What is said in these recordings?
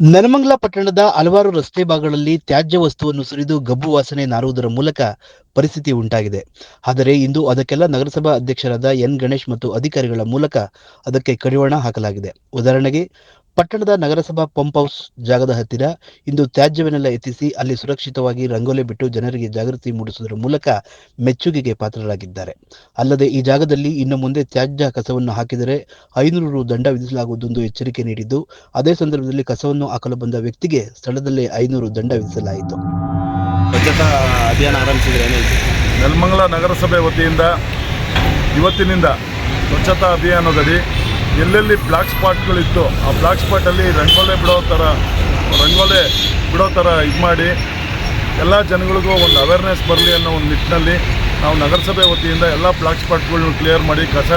ನೆಲಮಂಗಲ ಪಟ್ಟಣದ ಹಲವಾರು ರಸ್ತೆ ಭಾಗಗಳಲ್ಲಿ ತ್ಯಾಜ್ಯ ವಸ್ತುವನ್ನು ಸುರಿದು ಗಬ್ಬು ವಾಸನೆ ನಾರುವುದರ ಮೂಲಕ ಪರಿಸ್ಥಿತಿ ಉಂಟಾಗಿದೆ. ಆದರೆ ಇಂದು ಅದಕ್ಕೆಲ್ಲ ನಗರಸಭಾ ಅಧ್ಯಕ್ಷರಾದ ಎನ್ ಗಣೇಶ್ ಮತ್ತು ಅಧಿಕಾರಿಗಳ ಮೂಲಕ ಅದಕ್ಕೆ ಕಡಿವಾಣ ಹಾಕಲಾಗಿದೆ. ಉದಾಹರಣೆಗೆ ಪಟ್ಟಣದ ನಗರಸಭಾ ಪಂಪ್ ಹೌಸ್ ಜಾಗದ ಹತ್ತಿರ ಇಂದು ತ್ಯಾಜ್ಯವನ್ನೆಲ್ಲ ಎತ್ತಿಸಿ ಅಲ್ಲಿ ಸುರಕ್ಷಿತವಾಗಿ ರಂಗೋಲಿ ಬಿಟ್ಟು ಜನರಿಗೆ ಜಾಗೃತಿ ಮೂಡಿಸುವುದರ ಮೂಲಕ ಮೆಚ್ಚುಗೆಗೆ ಪಾತ್ರರಾಗಿದ್ದಾರೆ. ಅಲ್ಲದೆ ಈ ಜಾಗದಲ್ಲಿ ಇನ್ನು ಮುಂದೆ ತ್ಯಾಜ್ಯ ಕಸವನ್ನು ಹಾಕಿದರೆ ಐನೂರು ರು ದಂಡ ವಿಧಿಸಲಾಗುವುದೆಂದು ಎಚ್ಚರಿಕೆ ನೀಡಿದ್ದು ಅದೇ ಸಂದರ್ಭದಲ್ಲಿ ಕಸವನ್ನು ಹಾಕಲು ಬಂದ ವ್ಯಕ್ತಿಗೆ ಸ್ಥಳದಲ್ಲೇ ಐನೂರು ದಂಡ ವಿಧಿಸಲಾಯಿತು. ಸ್ವಚ್ಛತಾ ಅಭಿಯಾನ ಆರಂಭಿಸಿದ್ರೆ ನೆಲಮಂಗಲ ನಗರಸಭೆ ವತಿಯಿಂದ ಇವತ್ತಿನಿಂದ ಸ್ವಚ್ಛತಾ ಅಭಿಯಾನದಡಿ ಎಲ್ಲೆಲ್ಲಿ ಬ್ಲಾಕ್ ಸ್ಪಾಟ್ಗಳಿತ್ತು ಆ ಬ್ಲಾಕ್ ಸ್ಪಾಟಲ್ಲಿ ರಂಗೋಲೆ ಬಿಡೋ ಥರ ರಂಗೋಲೆ ಬಿಡೋ ಥರ ಇದು ಮಾಡಿ, ಎಲ್ಲ ಜನಗಳಿಗೂ ಒಂದು ಅವೇರ್ನೆಸ್ ಬರಲಿ ಅನ್ನೋ ಒಂದು ನಿಟ್ಟಿನಲ್ಲಿ ನಾವು ನಗರಸಭೆ ವತಿಯಿಂದ ಎಲ್ಲ ಬ್ಲಾಕ್ ಸ್ಪಾಟ್ಗಳನ್ನ ಕ್ಲಿಯರ್ ಮಾಡಿ ಕಸ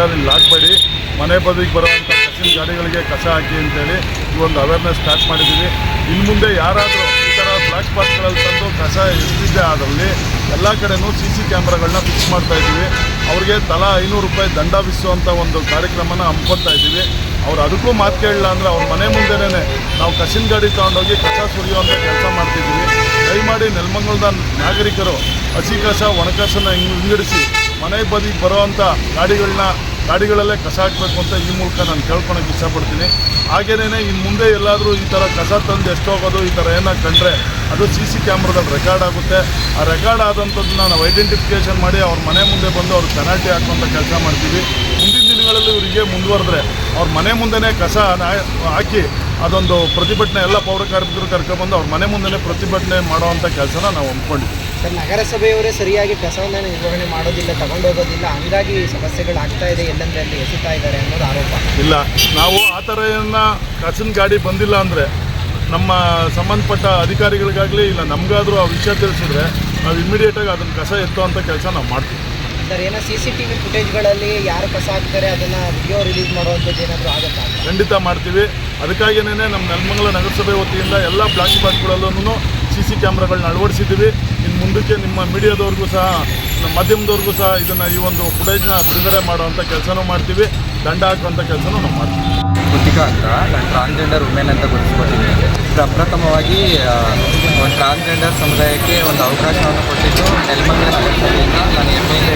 ಮಾಡಿ, ಮನೆ ಬದಿಗೆ ಬರೋವಂಥ ಕಸಿನ ಗಾಡಿಗಳಿಗೆ ಕಸ ಹಾಕಿ ಅಂತೇಳಿ ಈ ಒಂದು ಅವೇರ್ನೆಸ್ ಸ್ಟಾರ್ಟ್ ಮಾಡಿದ್ದೀವಿ. ಇನ್ನು ಮುಂದೆ ಯಾರಾದರೂ ಈ ಥರ ಬ್ಲಾಕ್ ಸ್ಪಾಟ್ಗಳಲ್ಲಿ ತಂದು ಕಸ ಎಷ್ಟಿದೆ ಅದರಲ್ಲಿ ಎಲ್ಲ ಕಡೆನೂ ಸಿ ಸಿ ಕ್ಯಾಮ್ರಾಗಳನ್ನ ಫಿಕ್ಸ್ ಮಾಡ್ತಾ ಇದ್ದೀವಿ. ಅವ್ರಿಗೆ ತಲಾ ಐನೂರು ರೂಪಾಯಿ ದಂಡ ಬಿಸುವಂಥ ಒಂದು ಕಾರ್ಯಕ್ರಮನ ಹಮ್ಮಿಕೊಳ್ತಾ ಇದ್ದೀವಿ. ಅವ್ರು ಅದಕ್ಕೂ ಮಾತು ಕೇಳಲ್ಲ ಅಂದರೆ ಅವ್ರ ಮನೆ ಮುಂದೆನೇ ನಾವು ಕಸಿನ ಗಾಡಿ ತೊಗೊಂಡೋಗಿ ಕಸ ಸುರಿಯುವಂಥ ಕೆಲಸ ಮಾಡ್ತಿದ್ದೀವಿ ದಯಮಾಡಿ ನೆಲಮಂಗಲದ ನಾಗರಿಕರು ಹಸಿ ಕಸ ಒಣಕಸನ ಹಿಂಗಡಿಸಿ ಮನೆ ಬದಿಗೆ ಬರೋವಂಥ ಗಾಡಿಗಳನ್ನ ಗಾಡಿಗಳಲ್ಲೇ ಕಸ ಹಾಕಬೇಕು ಅಂತ ಈ ಮೂಲಕ ನಾನು ಕೇಳ್ಕೊಳಕ್ಕೆ ಇಷ್ಟಪಡ್ತೀನಿ. ಹಾಗೇನೇ ಇನ್ನು ಮುಂದೆ ಎಲ್ಲಾದರೂ ಈ ಥರ ಕಸ ತಂದು ಎಷ್ಟೋಗೋದು ಈ ಥರ ಏನಾಗಿ ಕಂಡ್ರೆ ಅದು ಸಿ ಸಿ ಕ್ಯಾಮ್ರಾದಲ್ಲಿ ರೆಕಾರ್ಡ್ ಆಗುತ್ತೆ. ಆ ರೆಕಾರ್ಡ್ ಆದಂಥದ್ದನ್ನ ನಾವು ಐಡೆಂಟಿಫಿಕೇಷನ್ ಮಾಡಿ ಅವ್ರ ಮನೆ ಮುಂದೆ ಬಂದು ಅವ್ರಿಗೆ ಪೆನಾಲ್ಟಿ ಹಾಕುವಂಥ ಕೆಲಸ ಮಾಡ್ತೀವಿ. ಮುಂದಿನ ದಿನಗಳಲ್ಲಿ ಇವರಿಗೆ ಮುಂದುವರೆದ್ರೆ ಅವ್ರ ಮನೆ ಮುಂದೆನೇ ಕಸ ಹಾಕಿ ಅದೊಂದು ಪ್ರತಿಭಟನೆ ಎಲ್ಲ ಪೌರ ಕಾರ್ಮಿಕರು ಕರ್ಕೊಂಡ್ಬಂದು ಅವ್ರ ಮನೆ ಮುಂದೆನೇ ಪ್ರತಿಭಟನೆ ಮಾಡೋವಂಥ ಕೆಲಸನ ನಾವು ಹಮ್ಮಿಕೊಂಡಿದ್ದೀವಿ ಸರ್, ನಗರಸಭೆಯವರೇ ಸರಿಯಾಗಿ ಕಸವನ್ನು ನಿರ್ವಹಣೆ ಮಾಡೋದಿಲ್ಲ ತಗೊಂಡೋಗೋದಿಲ್ಲ ಹಂಗಾಗಿ ಸಮಸ್ಯೆಗಳು ಆಗ್ತಾ ಇದೆ, ಎಲ್ಲಂದ್ರೆ ಅಲ್ಲಿ ಎಸುತ್ತಾ ಇದ್ದಾರೆ ಅನ್ನೋದು ಆರೋಪ. ಇಲ್ಲ, ನಾವು ಆ ಥರ ಏನ ಕಸಿನ ಗಾಡಿ ಬಂದಿಲ್ಲ ಅಂದರೆ ನಮ್ಮ ಸಂಬಂಧಪಟ್ಟ ಅಧಿಕಾರಿಗಳಿಗಾಗಲಿ ಇಲ್ಲ, ನಮಗಾದರೂ ಆ ವಿಷಯ ತಿಳಿಸಿದ್ರೆ ನಾವು ಇಮಿಡಿಯೇಟಾಗಿ ಅದನ್ನು ಕಸ ಅಂತ ಕೆಲಸ ನಾವು ಮಾಡ್ತೀವಿ. ಸರ್ ಏನೋ ಸಿ ಸಿ ಟಿ ವಿ ಫುಟೇಜ್ಗಳಲ್ಲಿ ಯಾರು ಕಸ ಹಾಕ್ತಾರೆ ಅದನ್ನು ವಿಡಿಯೋ ರಿಲೀಸ್ ಮಾಡುವಂಥದ್ದು ಏನಾದರೂ ಆಗುತ್ತಾ? ಖಂಡಿತ ಮಾಡ್ತೀವಿ. ಅದಕ್ಕಾಗಿಯೇ ನಮ್ಮ ನೆಲಮಂಗಲ ನಗರಸಭೆ ವತಿಯಿಂದ ಎಲ್ಲ ಬ್ಲಾಕ್ ಸ್ಪಾಟ್ಗಳಲ್ಲೂ ಸಿ ಸಿ ಕ್ಯಾಮ್ರಾಗಳನ್ನ ಅಳವಡಿಸಿದ್ದೀವಿ. ಇನ್ನು ಮುಂದಕ್ಕೆ ನಿಮ್ಮ ಮೀಡಿಯಾದವ್ರಿಗೂ ಸಹ ನಮ್ಮ ಮಾಧ್ಯಮದವ್ರಿಗೂ ಸಹ ಇದನ್ನು ಈ ಒಂದು ಫುಟೇಜ್ನ ಬಿಡುಗಡೆ ಮಾಡುವಂಥ ಕೆಲಸನೂ ಮಾಡ್ತೀವಿ. ದಂಡ ಹಾಕುವಂಥ ಕೆಲಸನೂ ನಾವು ಮಾಡ್ತೀವಿ. ಕೃತಿಕಾ ಅಂತ ನಾನು ಟ್ರಾನ್ಸ್ಜೆಂಡರ್ ವುಮೆನ್ ಅಂತ ಗುರುತಿಸ್ಕೊಟ್ಟಿದ್ದೀನಿ. ಪ್ರಪ್ರಥಮವಾಗಿ ಒಂದು ಟ್ರಾನ್ಸ್ಜೆಂಡರ್ ಸಮುದಾಯಕ್ಕೆ ಒಂದು ಅವಕಾಶವನ್ನು ಕೊಟ್ಟಿದ್ದು ನೆಲಮಂಗಲ ನಗರಸಭೆಯಿಂದ ನಾನು ಹೆಮ್ಮೆಯಿಂದ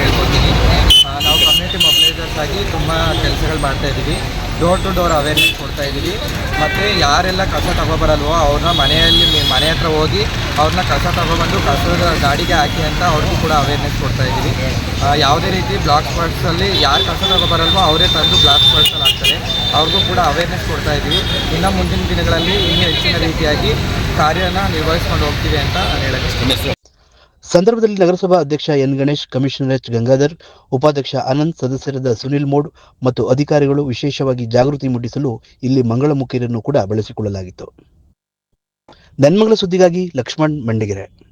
ಕೆಲಸಗಳು ಮಾಡ್ತಾ ಇದ್ದೀವಿ. ಡೋರ್ ಟು ಡೋರ್ ಅವೇರ್ನೆಸ್ ಕೊಡ್ತಾ ಇದ್ದೀವಿ. ಮತ್ತು ಯಾರೆಲ್ಲ ಕಸ ತಗೊಬರಲ್ವೋ ಅವ್ರನ್ನ ಮನೆಯಲ್ಲಿ ಮನೆ ಹತ್ರ ಹೋಗಿ ಅವ್ರನ್ನ ಕಸ ತಗೊಬಂದು ಕಸದ ಗಾಡಿಗೆ ಹಾಕಿ ಅಂತ ಅವ್ರಿಗೂ ಕೂಡ ಅವೇರ್ನೆಸ್ ಕೊಡ್ತಾ ಇದ್ದೀವಿ. ಯಾವುದೇ ರೀತಿ ಬ್ಲಾಕ್ ಸ್ಪಾಟ್ಸಲ್ಲಿ ಯಾರು ಕಸ ತಗೊಬರಲ್ವೋ ಅವರೇ ತಂದು ಬ್ಲಾಕ್ ಸ್ಪಾಟ್ಸಲ್ಲಿ ಹಾಕ್ತಾರೆ. ಅವ್ರಿಗೂ ಕೂಡ ಅವೇರ್ನೆಸ್ ಕೊಡ್ತಾ ಇದ್ದೀವಿ. ಇನ್ನು ಮುಂದಿನ ದಿನಗಳಲ್ಲಿ ಇನ್ನೂ ಹೆಚ್ಚಿನ ರೀತಿಯಾಗಿ ಕಾರ್ಯನ ನಿರ್ವಹಿಸ್ಕೊಂಡು ಹೋಗ್ತೀವಿ ಅಂತ ನಾನು ಹೇಳಕ್ಕೆ. ಸಂದರ್ಭದಲ್ಲಿ ನಗರಸಭಾ ಅಧ್ಯಕ್ಷ N Ganesh, commissioner H Gangadhar, ಉಪಾಧ್ಯಕ್ಷ ಆನಂದ್, ಸದಸ್ಯರಾದ ಸುನಿಲ್ ಮೋಡ್ ಮತ್ತು ಅಧಿಕಾರಿಗಳು ವಿಶೇಷವಾಗಿ ಜಾಗೃತಿ ಮೂಡಿಸಲು ಇಲ್ಲಿ ಮಂಗಳಮುಖಿಯರನ್ನು ಕೂಡ ಬಳಸಿಕೊಳ್ಳಲಾಗಿತ್ತು. ನನ್ಮಂಗಳ ಸುದ್ದಿಗಾಗಿ ಲಕ್ಷ್ಮಣ್ ಮಂಡಿಗೆರೆ.